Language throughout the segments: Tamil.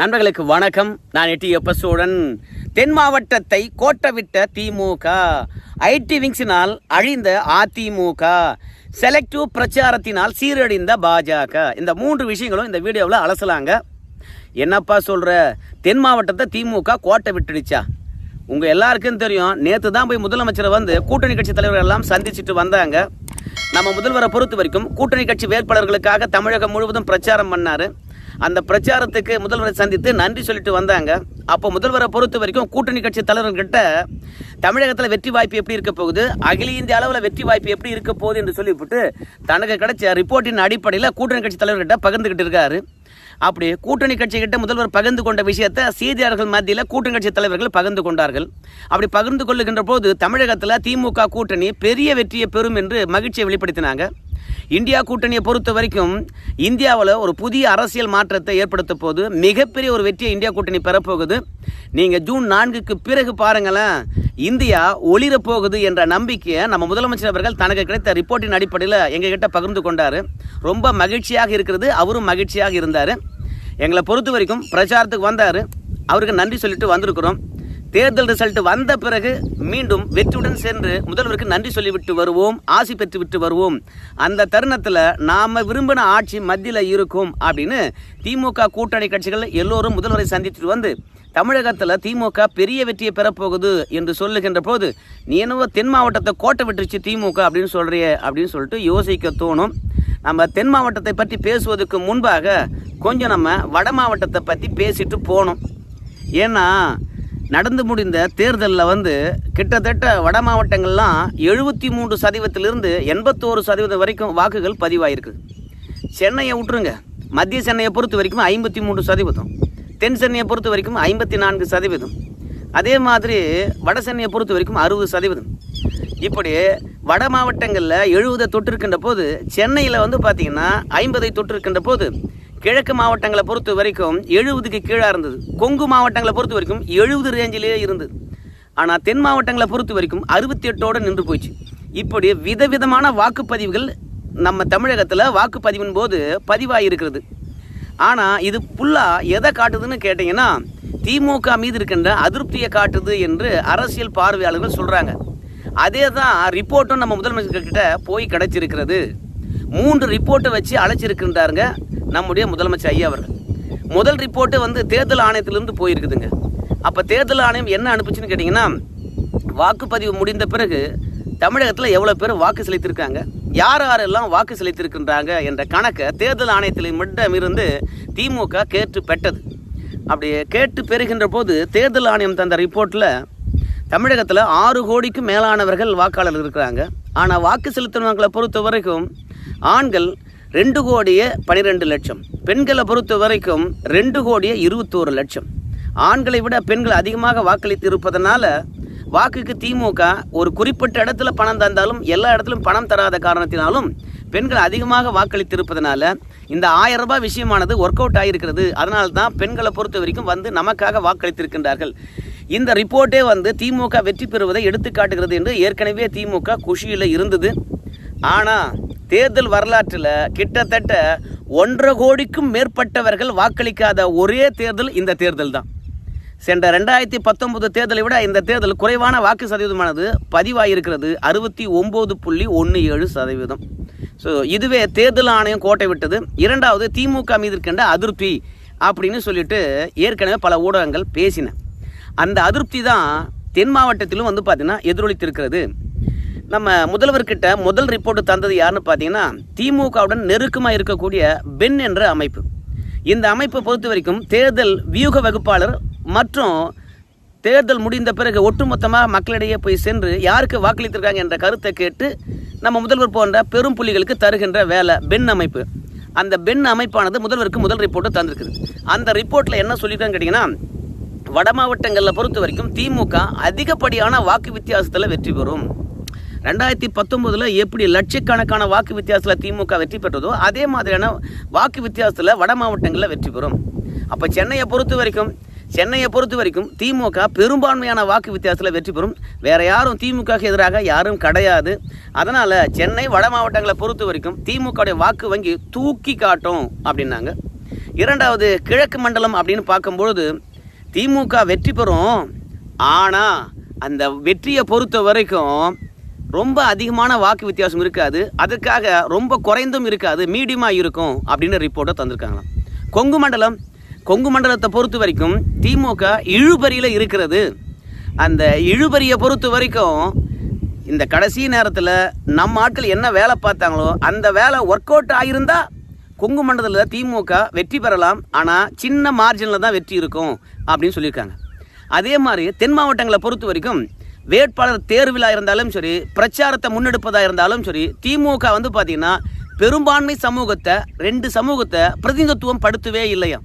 நண்பர்களுக்கு வணக்கம். நான் எட்டி எப்பசோடன் தென் மாவட்டத்தை கோட்டவிட்ட திமுக. ஐடி விங்ஸினால் அழிந்த அதிமுக. செலக்டிவ் பிரச்சாரத்தினால் சீரழிந்த பாஜக. இந்த மூன்று விஷயங்களும் இந்த வீடியோவில் அலசலாங்க. என்னப்பா சொல்கிற தென் மாவட்டத்தை திமுக கோட்டை விட்டுடுச்சா? உங்கள் எல்லாருக்கும் தெரியும். நேற்று தான் போய் முதலமைச்சரை வந்து கூட்டணி கட்சி தலைவர்கள் எல்லாம் சந்திச்சுட்டு வந்தாங்க. நம்ம முதல்வரை பொறுத்த வரைக்கும் கூட்டணி கட்சி வேட்பாளர்களுக்காக தமிழகம் முழுவதும் பிரச்சாரம் பண்ணார். அந்த பிரச்சாரத்துக்கு முதல்வரை சந்தித்து நன்றி சொல்லிட்டு வந்தாங்க. அப்போ முதல்வரை பொறுத்த வரைக்கும் கூட்டணி கட்சி தலைவர்கிட்ட தமிழகத்தில் வெற்றி வாய்ப்பு எப்படி இருக்க போகுது? அகில இந்திய அளவில் வெற்றி வாய்ப்பு எப்படி இருக்க போகுது என்று சொல்லிவிட்டு தனக்கு கிடைச்ச ரிப்போர்ட்டின் அடிப்படையில் கூட்டணி கட்சி தலைவர்கிட்ட பகிர்ந்துகிட்டு இருக்காரு. அப்படி கூட்டணி கட்சிகிட்ட முதல்வர் பகிர்ந்து கொண்ட விஷயத்தை செய்தியாளர்கள் மத்தியில் கூட்டணி கட்சி தலைவர்கள் பகிர்ந்து கொண்டார்கள். அப்படி பகிர்ந்து கொள்ளுகின்ற போது தமிழகத்தில் திமுக கூட்டணி பெரிய வெற்றியை பெறும் என்று மகிழ்ச்சியை வெளிப்படுத்தினாங்க. இந்தியா கூட்டணியை பொறுத்த வரைக்கும் இந்தியாவில் ஒரு புதிய அரசியல் மாற்றத்தை ஏற்படுத்த போது மிகப்பெரிய ஒரு வெற்றியை இந்தியா கூட்டணி பெறப்போகுது நீங்கள் ஜூன் நான்குக்கு பிறகு பாருங்களேன் இந்தியா ஒளிரப் போகுது என்ற நம்பிக்கையை நம்ம முதலமைச்சர் அவர்கள் தனக்கு கிடைத்த ரிப்போர்ட்டின் அடிப்படையில் எங்ககிட்ட பகிர்ந்து கொண்டார். ரொம்ப மகிழ்ச்சியாக இருக்கிறது அவரும் மகிழ்ச்சியாக இருந்தார். எங்களை பொறுத்த வரைக்கும் பிரச்சாரத்துக்கு வந்தார். அவருக்கு நன்றி சொல்லிட்டு வந்திருக்கிறோம். தேர்தல் ரிசல்ட் வந்த பிறகு மீண்டும் வெற்றியுடன் சென்று முதல்வருக்கு நன்றி சொல்லிவிட்டு வருவோம் ஆசி பெற்று விட்டு வருவோம். அந்த தருணத்தில் நாம் விரும்பின ஆட்சி மத்தியில் இருக்கும் அப்படின்னு திமுக கூட்டணி கட்சிகள் எல்லோரும் முதல்வரை சந்தித்துட்டு வந்து தமிழகத்தில் திமுக பெரிய வெற்றியை பெறப்போகுது என்று சொல்லுகின்ற போது நீ என்னவோ தென் மாவட்டத்தை கோட்டை விட்டுருச்சு திமுக அப்படின்னு சொல்கிறியே அப்படின்னு சொல்லிட்டு யோசிக்க தோணும். நம்ம தென் மாவட்டத்தை பற்றி பேசுவதற்கு முன்பாக கொஞ்சம் நம்ம வட மாவட்டத்தை பற்றி பேசிட்டு போகணும் ஏன்னா நடந்து முடிந்த தேர்தலில் வந்து கிட்டத்தட்ட வட மாவட்டங்கள்லாம் எழுபத்தி மூன்று சதவீதத்திலிருந்து எண்பத்தோரு சதவீதம் வரைக்கும் வாக்குகள் பதிவாயிருக்கு. சென்னையை விட்டுருங்க மத்திய சென்னையை பொறுத்த வரைக்கும் ஐம்பத்தி மூன்று சதவீதம். தென் சென்னையை பொறுத்த வரைக்கும் ஐம்பத்தி நான்கு சதவீதம். அதே மாதிரி வட சென்னையை பொறுத்த வரைக்கும் அறுபது சதவீதம். இப்படி வட மாவட்டங்களில் எழுபதை தொட்டிருக்கின்ற போது சென்னையில் வந்து பார்த்திங்கன்னா ஐம்பதை தொட்டிருக்கின்ற போது கிழக்கு மாவட்டங்களை பொறுத்த வரைக்கும் எழுபதுக்கு கீழாக இருந்தது. கொங்கு மாவட்டங்களை பொறுத்த வரைக்கும் எழுபது ரேஞ்சிலேயே இருந்தது. ஆனால் தென் மாவட்டங்களை பொறுத்த வரைக்கும் அறுபத்தி எட்டோடு நின்று போச்சு. இப்படி விதவிதமான வாக்குப்பதிவுகள் நம்ம தமிழகத்தில் வாக்குப்பதிவின் போது பதிவாகிருக்கிறது ஆனால் இது ஃபுல்லாக எதை காட்டுதுன்னு கேட்டிங்கன்னா திமுக மீது இருக்கின்ற அதிருப்தியை காட்டுது என்று அரசியல் பார்வையாளர்கள் சொல்கிறாங்க அதே தான் ரிப்போர்ட்டும் நம்ம முதலமைச்சர்கிட்ட போய் கிடச்சிருக்கிறது. மூன்று ரிப்போர்ட்டை வச்சு அழைச்சிருக்கின்றாருங்க நம்முடைய முதலமைச்சர் ஐயா அவர்கள். முதல் ரிப்போர்ட்டு வந்து தேர்தல் ஆணையத்திலிருந்து போயிருக்குதுங்க. அப்போ தேர்தல் ஆணையம் என்ன அனுப்புச்சுன்னு கேட்டிங்கன்னா வாக்குப்பதிவு முடிந்த பிறகு தமிழகத்தில் எவ்வளோ பேர் வாக்கு செலுத்தியிருக்காங்க யார் யாரெல்லாம் வாக்கு செலுத்தியிருக்கின்றாங்க என்ற கணக்கை தேர்தல் ஆணையத்தில் மட்டும் திமுக கேட்டு பெற்றது. அப்படி கேட்டு பெறுகின்ற போது தேர்தல் ஆணையம் தந்த ரிப்போர்ட்டில் தமிழகத்தில் ஆறு கோடிக்கும் மேலானவர்கள் வாக்காளர் இருக்கிறாங்க. ஆனால் வாக்கு செலுத்தினவங்களை பொறுத்த வரைக்கும் ஆண்கள் ரெண்டு கோடியே பனிரெண்டு லட்சம். பெண்களை பொறுத்த வரைக்கும் ரெண்டு கோடியே இருபத்தோரு லட்சம். ஆண்களை விட பெண்கள் அதிகமாக வாக்களித்து இருப்பதனால வாக்குக்கு திமுக ஒரு குறிப்பிட்ட இடத்துல பணம் தந்தாலும் எல்லா இடத்துலையும் பணம் தராத காரணத்தினாலும் பெண்கள் அதிகமாக வாக்களித்திருப்பதனால இந்த ஆயிரம் ரூபாய் விஷயமானது ஒர்க் அவுட் ஆகியிருக்கிறது அதனால தான் பெண்களை பொறுத்த வரைக்கும் வந்து நமக்காக வாக்களித்திருக்கின்றார்கள். இந்த ரிப்போர்ட்டே வந்து திமுக வெற்றி பெறுவதை எடுத்து காட்டுகிறது என்று ஏற்கனவே திமுக குஷியில் இருந்தது. ஆனால் தேர்தல் வரலாற்றில் கிட்டத்தட்ட ஒன்றரை கோடிக்கும் மேற்பட்டவர்கள் வாக்களிக்காத ஒரே தேர்தல் இந்த தேர்தல் தான். சென்ற ரெண்டாயிரத்தி பத்தொன்பது தேர்தலை விட இந்த தேர்தல் குறைவான வாக்கு சதவீதமானது பதிவாகியிருக்கிறது அறுபத்தி ஒம்பது புள்ளி ஒன்று ஏழு சதவீதம். ஸோ இதுவே தேர்தல் ஆணையம் கோட்டை விட்டது. இரண்டாவது திமுக மீது இருக்கின்ற அதிருப்தி அப்படின்னு சொல்லிட்டு ஏற்கனவே பல ஊடகங்கள் பேசின. அந்த அதிருப்தி தான் தென் மாவட்டத்திலும் வந்து பார்த்திங்கன்னா எதிரொலித்திருக்கிறது. நம்ம முதல்வர்கிட்ட முதல் ரிப்போர்ட் தந்தது யாருன்னு பார்த்தீங்கன்னா திமுகவுடன் நெருக்கமாக இருக்கக்கூடிய பென் என்ற அமைப்பு. இந்த அமைப்பை பொறுத்த வரைக்கும் தேர்தல் வியூக வகுப்பாளர் மற்றும் தேர்தல் முடிந்த பிறகு ஒட்டுமொத்தமாக மக்களிடையே போய் சென்று யாருக்கு வாக்களித்திருக்காங்க என்ற கருத்தை கேட்டு நம்ம முதல்வர் போன்ற பெரும் புள்ளிகளுக்கு தருகின்ற வேலை பெண் அமைப்பு. அந்த பென் அமைப்பானது முதல்வருக்கு முதல் ரிப்போர்ட்டை தந்திருக்குது. அந்த ரிப்போர்ட்டில் என்ன சொல்லிட்டான்னு கேட்டிங்கன்னா வட மாவட்டங்களில் பொறுத்த வரைக்கும் திமுக அதிகப்படியான வாக்கு வித்தியாசத்தில் வெற்றி பெறும். ரெண்டாயிரத்தி பத்தொம்போதில் எப்படி லட்சக்கணக்கான வாக்கு வித்தியாசத்தில் திமுக வெற்றி பெற்றதோ அதே மாதிரியான வாக்கு வித்தியாசத்தில் வட மாவட்டங்களில் வெற்றி பெறும். அப்போ சென்னையை பொறுத்த வரைக்கும் சென்னையை பொறுத்த வரைக்கும் திமுக பெரும்பான்மையான வாக்கு வித்தியாசத்தில் வெற்றி பெறும். வேற யாரும் திமுகவுக்கு எதிராக யாரும் கிடையாது. அதனால் சென்னை வட மாவட்டங்களை பொறுத்த வரைக்கும் திமுகவுடைய வாக்கு வங்கி தூக்கி காட்டும் அப்படின்னாங்க. இரண்டாவது கிழக்கு மண்டலம் அப்படின்னு பார்க்கும்பொழுது திமுக வெற்றி பெறும். ஆனால் அந்த வெற்றியை பொறுத்த வரைக்கும் ரொம்ப அதிகமான வாக்கு வித்தியாசம் இருக்காது. அதுக்காக ரொம்ப குறைந்தும் இருக்காது. மீடியமாக இருக்கும் அப்படின்னு ரிப்போர்ட்டை தந்திருக்காங்களாம். கொங்கு மண்டலம் கொங்கு மண்டலத்தை பொறுத்த வரைக்கும் திமுக இழுபறியில் இருக்கிறது. அந்த இழுபறியை பொறுத்த வரைக்கும் இந்த கடைசி நேரத்தில் நம்ம ஆட்கள் என்ன வேலை பார்த்தாங்களோ அந்த வேலை ஒர்க் அவுட் ஆகியிருந்தால் கொங்கு மண்டலத்தில் திமுக வெற்றி பெறலாம். ஆனால் சின்ன மார்ஜினில் தான் வெற்றி இருக்கும் அப்படின்னு சொல்லியிருக்காங்க. அதே மாதிரி தென் மாவட்டங்களை பொறுத்த வரைக்கும் வேட்பாளர் தேர்விலாக இருந்தாலும் சரி பிரச்சாரத்தை முன்னெடுப்பதாக இருந்தாலும் சரி திமுக வந்து பார்த்திங்கன்னா பெரும்பான்மை சமூகத்தை ரெண்டு சமூகத்தை பிரதிநிதித்துவம் படுத்தவே இல்லையா?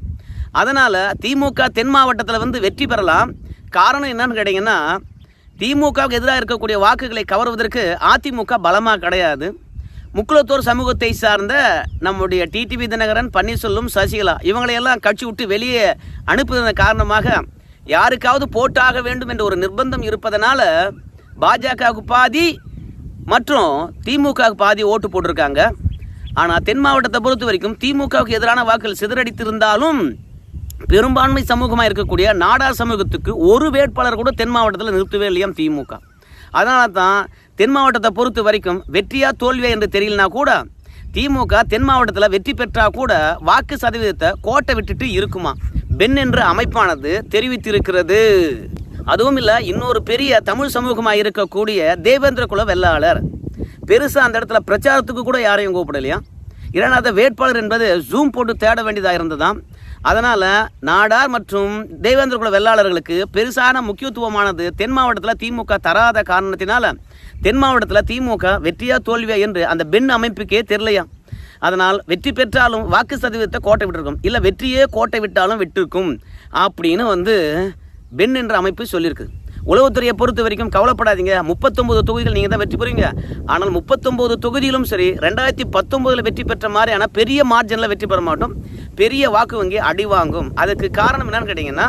அதனால் திமுக தென் மாவட்டத்தில் வந்து வெற்றி பெறலாம். காரணம் என்னன்னு கேட்டிங்கன்னா திமுகவுக்கு எதிராக இருக்கக்கூடிய வாக்குகளை கவருவதற்கு அதிமுக பலமாக கிடையாது. முக்குளத்தூர் சமூகத்தை சார்ந்த நம்முடைய டிடிவி தினகரன் பன்னீர்செல்வம் சசிகலா இவங்களையெல்லாம் கட்சி விட்டு வெளியே அனுப்புவதன் காரணமாக யாருக்காவது போட்டாக வேண்டும் என்ற ஒரு நிர்பந்தம் இருப்பதனால பாஜகவுக்கு பாதி மற்றும் திமுகவுக்கு பாதி ஓட்டு போட்டிருக்காங்க. ஆனால் தென் மாவட்டத்தை பொறுத்த வரைக்கும் திமுகவுக்கு எதிரான வாக்குகள் சிதறடித்திருந்தாலும் பெரும்பான்மை சமூகமாக இருக்கக்கூடிய நாடா சமூகத்துக்கு ஒரு வேட்பாளர் கூட தென் மாவட்டத்தில் நிறுத்தவே இல்லையாம் திமுக. அதனால தான் தென் மாவட்டத்தை பொறுத்த வரைக்கும் வெற்றியா தோல்வியா என்று தெரியலனா கூட திமுக தென் மாவட்டத்தில் வெற்றி பெற்றா கூட வாக்கு சதவீதத்தை கோட்டை விட்டுட்டு இருக்குமா? பென் என்ற அமைப்பானது தெரிவித்திருக்கிறது. அதுவும் இல்லை இன்னொரு பெரிய தமிழ் சமூகமாக இருக்கக்கூடிய தேவேந்திர குல வெள்ளாளர். பெருசாக அந்த இடத்துல பிரச்சாரத்துக்கு கூட யாரையும் கூப்பிடலையா? இரண்டாவது வேட்பாளர் என்பது ஜூம் போட்டு தேட வேண்டியதாக இருந்ததாம். அதனால் நாடார் மற்றும் தேவேந்திர குல வெள்ளாளர்களுக்கு பெருசான முக்கியத்துவமானது தென் மாவட்டத்தில் திமுக தராத காரணத்தினால தென் மாவட்டத்தில் திமுக வெற்றியா தோல்வியா என்று அந்த பெண் அமைப்புக்கே தெரியலையா? அதனால் வெற்றி பெற்றாலும் வாக்கு சதவீதத்தை கோட்டை விட்டுருக்கும். இல்லை வெற்றியே கோட்டை விட்டாலும் விட்டிருக்கும். அப்படின்னு வந்து பென் என்ற அமைப்பு சொல்லியிருக்கு. உளவுத்துறையை பொறுத்த வரைக்கும் கவலைப்படாதீங்க. முப்பத்தொம்பது தொகுதிகள் நீங்கள் தான் வெற்றி பெறுவீங்க. ஆனால் முப்பத்தொம்பது தொகுதியிலும் சரி ரெண்டாயிரத்தி பத்தொம்போதில் வெற்றி பெற்ற மாதிரியான பெரிய மார்ஜினில் வெற்றி பெற மாட்டோம். பெரிய வாக்கு வங்கி அடி வாங்கும். அதுக்கு காரணம் என்னன்னு கேட்டிங்கன்னா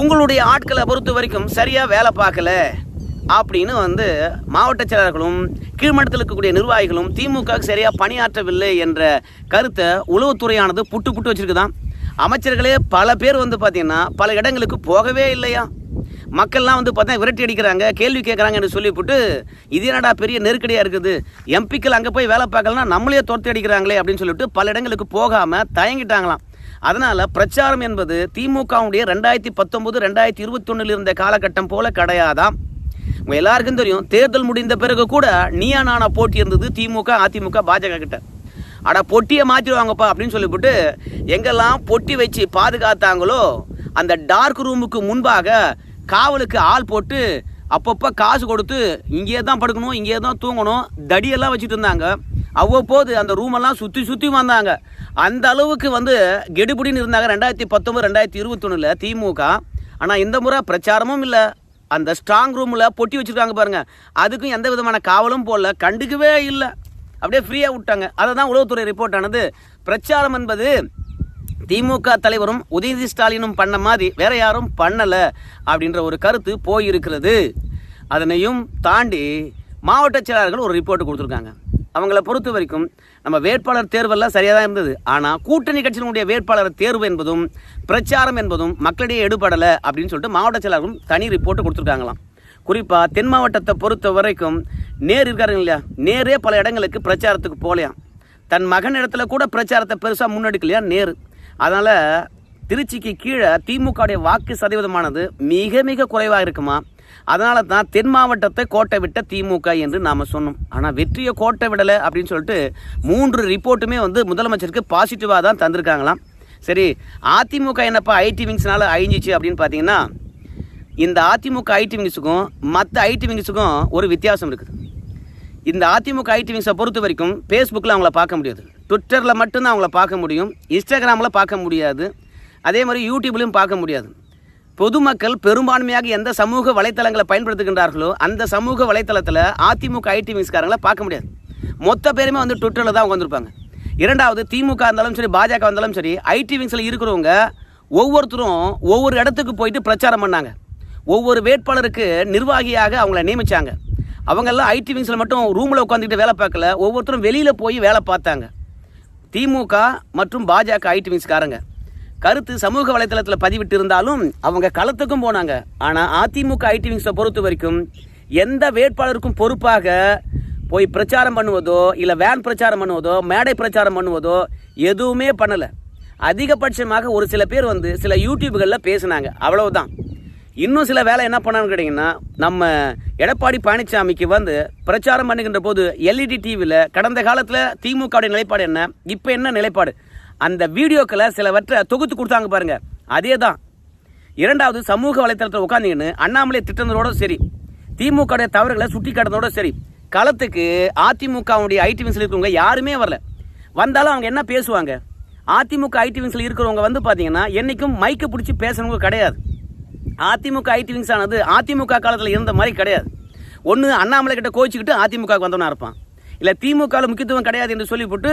உங்களுடைய ஆட்களை பொறுத்த வரைக்கும் சரியாக வேலை பார்க்கல. அப்படின்னு வந்து மாவட்ட செயலாளர்களும் கீழ்மட்டத்தில் இருக்கக்கூடிய நிர்வாகிகளும் திமுகவுக்கு சரியாக பணியாற்றவில்லை என்ற கருத்தை உளவுத்துறையானது புட்டு புட்டு வச்சுருக்குதான். அமைச்சர்களே பல பேர் வந்து பார்த்திங்கன்னா பல இடங்களுக்கு போகவே இல்லையா? மக்கள்லாம் வந்து பார்த்தா விரட்டி அடிக்கிறாங்க கேள்வி கேட்குறாங்கன்னு சொல்லிவிட்டு இது என்னடா பெரிய நெருக்கடியாக இருக்குது? எம்பிக்கள் அங்கே போய் வேலை பார்க்கலன்னா நம்மளே துரத்தி அடிக்கிறாங்களே அப்படின்னு சொல்லிட்டு பல இடங்களுக்கு போகாமல் தயங்கிட்டாங்களாம். அதனால் பிரச்சாரம் என்பது திமுகவுடைய ரெண்டாயிரத்தி பத்தொம்போது ரெண்டாயிரத்தி இருபத்தொன்னில் இருந்த காலகட்டம் போல கிடையாதான் உங்கள் எல்லாருக்கும் தெரியும் தேர்தல் முடிந்த பிறகு கூட நீயா நானா போட்டி இருந்தது திமுக அதிமுக பாஜக கிட்ட. அட பொட்டியை மாற்றிடுவாங்கப்பா அப்படின்னு சொல்லிவிட்டு எங்கெல்லாம் பொட்டி வச்சு பாதுகாத்தாங்களோ அந்த டார்க் ரூமுக்கு முன்பாக காவலுக்கு ஆள் போட்டு அப்பப்போ காசு கொடுத்து இங்கேயே தான் படுக்கணும் இங்கேயே தான் தூங்கணும் தடியெல்லாம் வச்சுட்டு இருந்தாங்க. அவ்வப்போது அந்த ரூமெல்லாம் சுற்றி சுற்றி வந்தாங்க. அந்த அளவுக்கு வந்து கெடுபிடின்னு இருந்தாங்க. ரெண்டாயிரத்தி பத்தொம்பது ரெண்டாயிரத்தி இருபத்தொன்னில் திமுக. ஆனால் இந்த முறை பிரச்சாரமும் இல்லை. அந்த ஸ்ட்ராங் ரூமில் பொட்டி வச்சுருக்காங்க பாருங்க. அதுக்கும் எந்த விதமான காவலும் போடல. கண்டுக்கவே இல்லை. அப்படியே ஃப்ரீயாக விட்டாங்க. அதை தான் உளவுத்துறை ரிப்போர்ட் ஆனது. பிரச்சாரம் என்பது திமுக தலைவரும் உதயநிதி ஸ்டாலினும் பண்ண மாதிரி வேற யாரும் பண்ணலை அப்படின்ற ஒரு கருத்து போயிருக்கிறது. அதனையும் தாண்டி மாவட்ட செயலாளர்கள் ஒரு ரிப்போர்ட் கொடுத்துருக்காங்க. அவங்கள பொறுத்த வரைக்கும் நம்ம வேட்பாளர் தேர்வெல்லாம் சரியாக தான் இருந்தது. ஆனால் கூட்டணி கட்சியினுடைய வேட்பாளர் தேர்வு என்பதும் பிரச்சாரம் என்பதும் மக்களிடையே எடுபடலை அப்படின்னு சொல்லிட்டு மாவட்ட செயலாளரும் தனி ரிப்போர்ட் கொடுத்துருக்காங்களாம். குறிப்பாக தென் மாவட்டத்தை பொறுத்த வரைக்கும் நேர் இருக்காருங்க இல்லையா? நேரே பல இடங்களுக்கு பிரச்சாரத்துக்கு போகலையாம். தன் மகன் இடத்துல கூட பிரச்சாரத்தை பெருசாக முன்னெடுக்கலையா? நேரு. அதனால் திருச்சிக்கு கீழே திமுகவுடைய வாக்கு சதவீதமானது மிக மிக குறைவாக இருக்குமா? அதனால தான் தென் மாவட்டத்தை கோட்டை விட்ட திமுக என்று நாம் சொன்னோம். ஆனால் வெற்றியை கோட்டை விடலை அப்படின்னு சொல்லிட்டு மூன்று ரிப்போர்ட்டுமே வந்து முதலமைச்சருக்கு பாசிட்டிவாக தான் தந்திருக்காங்களாம். சரி அதிமுக என்னப்பா ஐடி விங்ஸ்னால அழிஞ்சிச்சு அப்படின்னு பார்த்தீங்கன்னா இந்த அதிமுக ஐடி விங்ஸுக்கும் மற்ற ஐடி விங்ஸுக்கும் ஒரு வித்தியாசம் இருக்குது. இந்த அதிமுக ஐடி விங்ஸை பொறுத்த வரைக்கும் ஃபேஸ்புக்கில் அவங்கள பார்க்க முடியாது. ட்விட்டரில் மட்டும்தான் அவங்கள பார்க்க முடியும். இன்ஸ்டாகிராமில் பார்க்க முடியாது. அதே மாதிரி யூடியூப்லேயும் பார்க்க முடியாது. பொதுமக்கள் பெரும்பான்மையாக எந்த சமூக வலைத்தளங்களை பயன்படுத்துகின்றார்களோ அந்த சமூக வலைத்தளத்தில் அதிமுக ஐடி மிஸ்காரங்களை பார்க்க முடியாது. மொத்த பேருமே வந்து ட்விட்டரில் தான் உட்காந்துருப்பாங்க இரண்டாவது திமுக இருந்தாலும் சரி பாஜக இருந்தாலும் சரி ஐடி விங்ஸில் இருக்கிறவங்க ஒவ்வொருத்தரும் ஒவ்வொரு இடத்துக்கு போயிட்டு பிரச்சாரம் பண்ணாங்க. ஒவ்வொரு வேட்பாளருக்கு நிர்வாகியாக அவங்கள நியமித்தாங்க அவங்கெல்லாம் ஐடி விங்ஸில் மட்டும் ரூமில் உட்காந்துக்கிட்டு வேலை பார்க்கல ஒவ்வொருத்தரும் வெளியில் போய் வேலை பார்த்தாங்க. திமுக மற்றும் பாஜக ஐடி விங்ஸ்காரங்க கருத்து சமூக வலைத்தளத்தில் பதிவிட்டு இருந்தாலும் அவங்க களத்துக்கும் போனாங்க. ஆனால் அதிமுக ஐடி விங்ஸை பொறுத்த வரைக்கும் எந்த வேட்பாளருக்கும் பொறுப்பாக போய் பிரச்சாரம் பண்ணுவதோ இல்லை வேன் பிரச்சாரம் பண்ணுவதோ மேடை பிரச்சாரம் பண்ணுவதோ எதுவுமே பண்ணலை. அதிகபட்சமாக ஒரு சில பேர் வந்து சில யூடியூப்களில் பேசினாங்க. அவ்வளவுதான். இன்னும் சில வேலை என்ன பண்ணான்னு கேட்டிங்கன்னா நம்ம எடப்பாடி பழனிசாமிக்கு வந்து பிரச்சாரம் பண்ணுகின்ற போது எல்இடி டிவியில் கடந்த காலத்தில் திமுகவுடைய நிலைப்பாடு என்ன? இப்போ என்ன நிலைப்பாடு? அந்த வீடியோக்களை சிலவற்றை தொகுத்து கொடுத்தாங்க பாருங்கள் அதே தான் இரண்டாவது சமூக வலைத்தளத்தில் உட்காந்துக்கின்னு அண்ணாமலை திட்டங்களோட சரி. திமுகவுடைய தவறுகளை சுட்டி காட்டுறதோட சரி. களத்துக்கு அதிமுகவுடைய ஐடி விங்ஸில் இருக்கிறவங்க யாருமே வரல. வந்தாலும் அவங்க என்ன பேசுவாங்க? அதிமுக ஐடி விங்ஸில் இருக்கிறவங்க வந்து பார்த்தீங்கன்னா என்றைக்கும் மைக்கை பிடிச்சி பேசுகிறவங்க கிடையாது. அதிமுக ஐடி விங்ஸ் ஆனது அதிமுக காலத்தில் இருந்த மாதிரி கிடையாது. ஒன்று அண்ணாமலை கிட்ட கோச்சிக்கிட்டு அதிமுக வந்தவனா இருப்பான். இல்லை திமுகவில் முக்கியத்துவம் கிடையாது என்று சொல்லிவிட்டு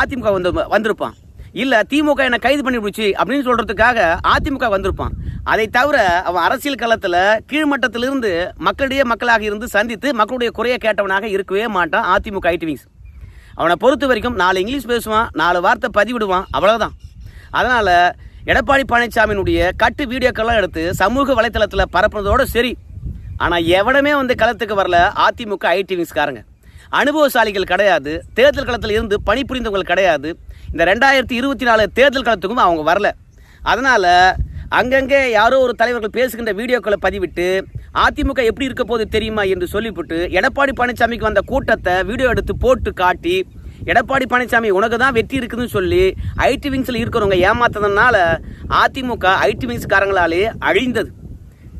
அதிமுக வந்து வந்திருப்பான். இல்லை திமுக என்னை கைது பண்ணி அப்படின்னு சொல்கிறதுக்காக அதிமுக வந்திருப்பான். அதை தவிர அவன் அரசியல் களத்தில் கீழ்மட்டத்திலிருந்து மக்களிடையே மக்களாக இருந்து சந்தித்து மக்களுடைய குறையை கேட்டவனாக இருக்கவே மாட்டான் அதிமுக ஐடி அவனை பொறுத்த வரைக்கும் நாலு இங்கிலீஷ் பேசுவான் நாலு வார்த்தை பதிவிடுவான் அவ்வளோதான் அதனால் எடப்பாடி பழனிசாமியினுடைய கட்டு வீடியோக்கெல்லாம் எடுத்து சமூக வலைத்தளத்தில் பரப்புனதோடு சரி. ஆனால் எவனுமே வந்து களத்துக்கு வரல அதிமுக ஐடிவிங்ஸ்காரங்க அனுபவசாலிகள் கிடையாது தேர்தல் களத்தில் இருந்து பணிபுரிந்தவங்கள் கிடையாது இந்த ரெண்டாயிரத்தி இருபத்தி நாலு தேர்தல் களத்துக்கும் அவங்க வரல. அதனால் அங்கங்கே யாரோ ஒரு தலைவர்கள் பேசுகின்ற வீடியோக்களை பதிவிட்டு அதிமுக எப்படி இருக்க போது தெரியுமா என்று சொல்லிவிட்டு எடப்பாடி பழனிசாமிக்கு வந்த கூட்டத்தை வீடியோ எடுத்து போட்டு காட்டி எடப்பாடி பழனிசாமி உனக்கு தான் வெற்றி இருக்குதுன்னு சொல்லி ஐடி விங்ஸில் இருக்கிறவங்க ஏமாத்ததுனால அதிமுக ஐடி விங்ஸ்காரங்களாலே அழிந்தது.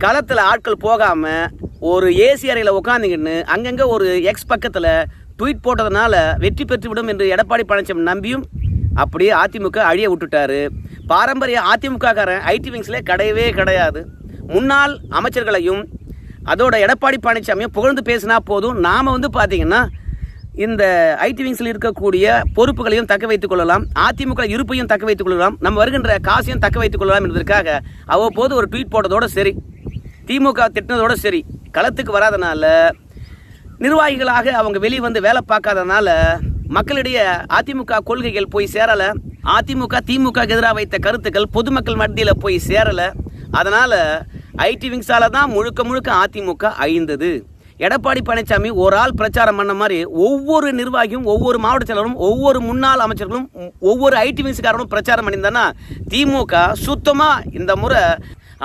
களத்தில் ஆட்கள் போகாமல் ஒரு ஏசி அறையில் உட்காந்துக்கின்னு அங்கங்கே ஒரு எக்ஸ் பக்கத்தில் ட்வீட் போட்டதுனால வெற்றி பெற்றுவிடும் என்று எடப்பாடி பழனிசாமி நம்பியும் அப்படியே அதிமுக அழிய விட்டுட்டாரு. பாரம்பரிய அதிமுககாரன் ஐடி விங்ஸில் கிடையவே கிடையாது. முன்னாள் அமைச்சர்களையும் அதோட எடப்பாடி பழனிசாமியும் புகழ்ந்து பேசினா போதும். நாம் வந்து பார்த்தீங்கன்னா இந்த ஐடி விங்ஸில் இருக்கக்கூடிய பொறுப்புகளையும் தக்க வைத்துக் கொள்ளலாம். அதிமுக இருப்பையும் தக்க வைத்துக் கொள்ளலாம். நம்ம வருகின்ற காசையும் தக்க வைத்துக் கொள்ளலாம் என்பதற்காக அவ்வப்போது ஒரு ட்வீட் போட்டதோட சரி. திமுக திட்டினதோட சரி. களத்துக்கு வராதனால நிர்வாகிகளாக அவங்க வெளியே வந்து வேலை பார்க்காதனால மக்களிடையே அதிமுக கொள்கைகள் போய் சேரலை. அதிமுக திமுக எதிராக வைத்த கருத்துக்கள் பொதுமக்கள் மத்தியில் போய் சேரலை. அதனால் ஐடி விங்ஸால தான் முழுக்க முழுக்க அதிமுக அழிந்தது. எடப்பாடி பழனிசாமி ஒரு ஆள் பிரச்சாரம் பண்ண மாதிரி ஒவ்வொரு நிர்வாகியும் ஒவ்வொரு மாவட்ட செயலரும் ஒவ்வொரு முன்னாள் அமைச்சர்களும் ஒவ்வொரு ஐடி விங்ஸ்காரனும் பிரச்சாரம் பண்ணியிருந்தானா திமுக சுத்தமாக இந்த முறை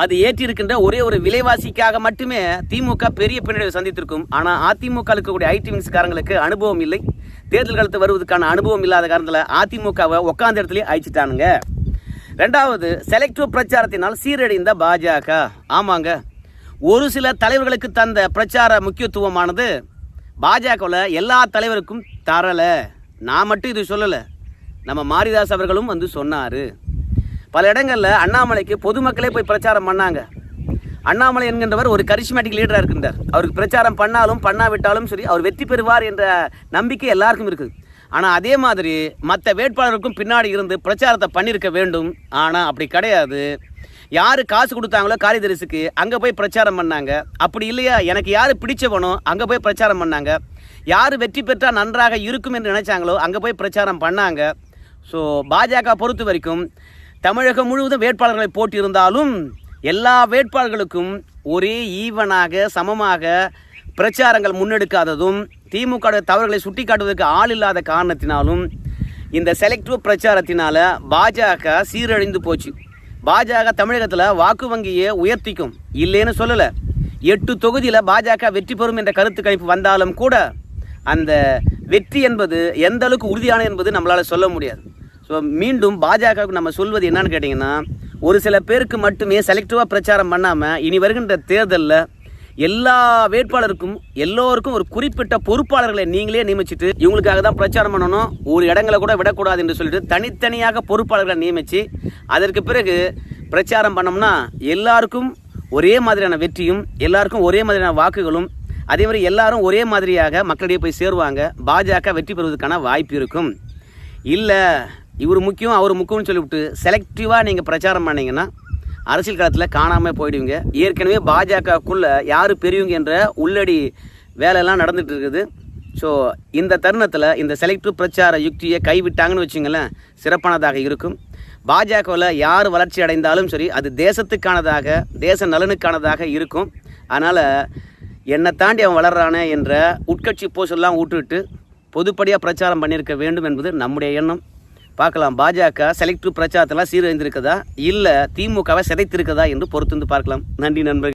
அது ஏற்றிருக்கின்ற ஒரே ஒரு விலைவாசிக்காக மட்டுமே திமுக பெரிய பின்னடைவை சந்தித்திருக்கும். ஆனால் அதிமுக இருக்கக்கூடிய ஐடி விங்ஸ்காரங்களுக்கு அனுபவம் இல்லை. தேர்தல் காலத்து வருவதற்கான அனுபவம் இல்லாத காரணத்தில் அதிமுகவை உட்காந்த இடத்துலயே அழிச்சிட்டானுங்க. ரெண்டாவது செலக்டிவ் பிரச்சாரத்தினால் சீரடைந்த பாஜக. ஆமாங்க. ஒரு சில தலைவர்களுக்கு தந்த பிரச்சார முக்கியத்துவமானது பாஜகவில் எல்லா தலைவருக்கும் தரலை. நான் மட்டும் இது சொல்லலை. நம்ம மாரிதாஸ் அவர்களும் வந்து சொன்னார். பல இடங்களில் அண்ணாமலைக்கு பொதுமக்களே போய் பிரச்சாரம் பண்ணாங்க. அண்ணாமலை என்கின்றவர் ஒரு கரிஷ்மேட்டிக் லீடராக இருக்கின்றார். அவருக்கு பிரச்சாரம் பண்ணாலும் பண்ணாவிட்டாலும் சரி அவர் வெற்றி பெறுவார் என்ற நம்பிக்கை எல்லாருக்கும் இருக்குது. ஆனால் அதே மாதிரி மற்ற வேட்பாளருக்கும் பின்னாடி இருந்து பிரச்சாரத்தை பண்ணியிருக்க வேண்டும். ஆனால் அப்படி கிடையாது. யார் காசு கொடுத்தாங்களோ காரிதரிசுக்கு அங்கே போய் பிரச்சாரம் பண்ணாங்க. அப்படி இல்லையா? எனக்கு யார் பிடிச்சவனோ அங்கே போய் பிரச்சாரம் பண்ணாங்க. யார் வெற்றி பெற்றால் நன்றாக இருக்கும் என்று நினைச்சாங்களோ அங்கே போய் பிரச்சாரம் பண்ணாங்க. ஸோ பாஜக பொறுத்த வரைக்கும் தமிழகம் முழுவதும் வேட்பாளர்களை போட்டியிருந்தாலும் எல்லா வேட்பாளர்களுக்கும் ஒரே ஈவனாக சமமாக பிரச்சாரங்கள் முன்னெடுக்காததும் திமுக தவறுகளை சுட்டிக்காட்டுவதற்கு ஆள் இல்லாத காரணத்தினாலும் இந்த செலக்டிவ் பிரச்சாரத்தினால் பாஜக சீரழிந்து போச்சு. பாஜக தமிழகத்தில் வாக்கு வங்கியை உயர்த்திக்கும். இல்லைன்னு சொல்லலை. எட்டு தொகுதியில் பாஜக வெற்றி பெறும் என்ற கருத்து கணிப்பு வந்தாலும் கூட அந்த வெற்றி என்பது எந்த அளவுக்கு உறுதியான என்பது நம்மளால் சொல்ல முடியாது. ஸோ மீண்டும் பாஜகவுக்கு நம்ம சொல்வது என்னன்னு கேட்டிங்கன்னா ஒரு சில பேருக்கு மட்டுமே செலக்டிவாக பிரச்சாரம் பண்ணாமல் இனி வருகின்ற தேர்தலில் எல்லா வேட்பாளருக்கும் எல்லோருக்கும் ஒரு குறிப்பிட்ட பொறுப்பாளர்களை நீங்களே நியமிச்சிட்டு இவங்களுக்காக தான் பிரச்சாரம் பண்ணணும். ஒரு இடங்களை கூட விடக்கூடாது என்று சொல்லிட்டு தனித்தனியாக பொறுப்பாளர்களை நியமித்து அதற்கு பிறகு பிரச்சாரம் பண்ணோம்னா எல்லாருக்கும் ஒரே மாதிரியான வெற்றியும் எல்லாருக்கும் ஒரே மாதிரியான வாக்குகளும் அதே மாதிரி எல்லாரும் ஒரே மாதிரியாக மக்களிடையே போய் சேருவாங்க. பாஜக வெற்றி பெறுவதற்கான வாய்ப்பு இருக்கும். இல்லை இவர் முக்கியம் அவர் முக்கியம்னு சொல்லிவிட்டு செலக்டிவாக நீங்கள் பிரச்சாரம் பண்ணிங்கன்னா அரசியல் காலத்தில் காணாமல் போயிடுவீங்க. ஏற்கனவே பாஜகக்குள்ளே யார் பெரியவங்க என்ற உள்ளடி வேலையெல்லாம் நடந்துட்டு இருக்குது. ஸோ இந்த தருணத்தில் இந்த செலக்டிவ் பிரச்சார யுக்தியை கைவிட்டாங்கன்னு வச்சுங்களேன் சிறப்பானதாக இருக்கும். பாஜகவில் யார் வளர்ச்சி அடைந்தாலும் சரி அது தேசத்துக்கானதாக தேச நலனுக்கானதாக இருக்கும். அதனால் என்னை தாண்டி அவன் வளர்றானே என்ற உட்கட்சி போஸ்டெல்லாம் விட்டுவிட்டு பொதுப்படியாக பிரச்சாரம் பண்ணியிருக்க வேண்டும் என்பது நம்முடைய எண்ணம். பார்க்கலாம். பாஜக செலக்டிவ் பிரச்சாரத்தெல்லாம் சீரழிந்திருக்கதா? இல்லை திமுகவை சிதைத்திருக்கதா என்று பொறுத்து வந்து பார்க்கலாம். நன்றி நண்பர்கள்.